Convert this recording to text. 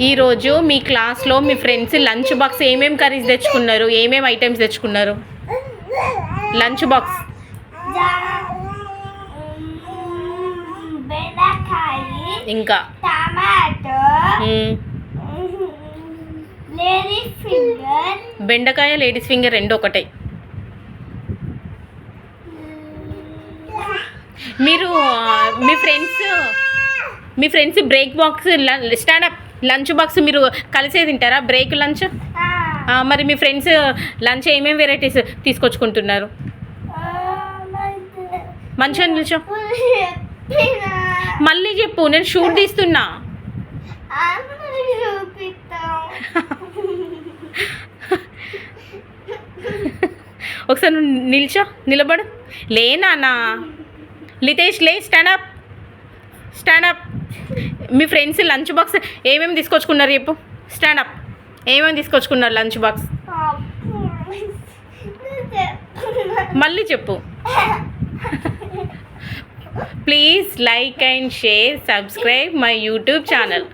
ఈరోజు మీ క్లాస్లో మీ ఫ్రెండ్స్ లంచ్ బాక్స్ ఏమేమి కర్రీస్ తెచ్చుకున్నారు? ఏమేమి ఐటమ్స్ తెచ్చుకున్నారు? Lunch box. ఇంకా. బెండకాయ లేడీస్ ఫింగర్ రెండు ఒకటే. మీరు మీ ఫ్రెండ్స్ మీ friends break box stand up lunch box మీరు కలిసే తింటారా? Break lunch? మరి మీ ఫ్రెండ్స్ లంచ్ ఏమేమి వెరైటీస్ తీసుకొచ్చుకుంటున్నారు? మంచిగా నిల్చో. మళ్ళీ చెప్పు నేను షూట్ తీస్తున్నా. ఒకసారి నువ్వు నిల్చో నిలబడు. లేనా లితేష్ లే స్టాండప్ స్టాండప్ మీ ఫ్రెండ్స్ లంచ్ బాక్స్ ఏమేమి తీసుకొచ్చుకున్నారు చెప్పు. స్టాండప్ ఏమేమి తీసుకొచ్చుకున్నారు లంచ్ బాక్స్ మళ్ళీ చెప్పు. Please like and share subscribe my YouTube channel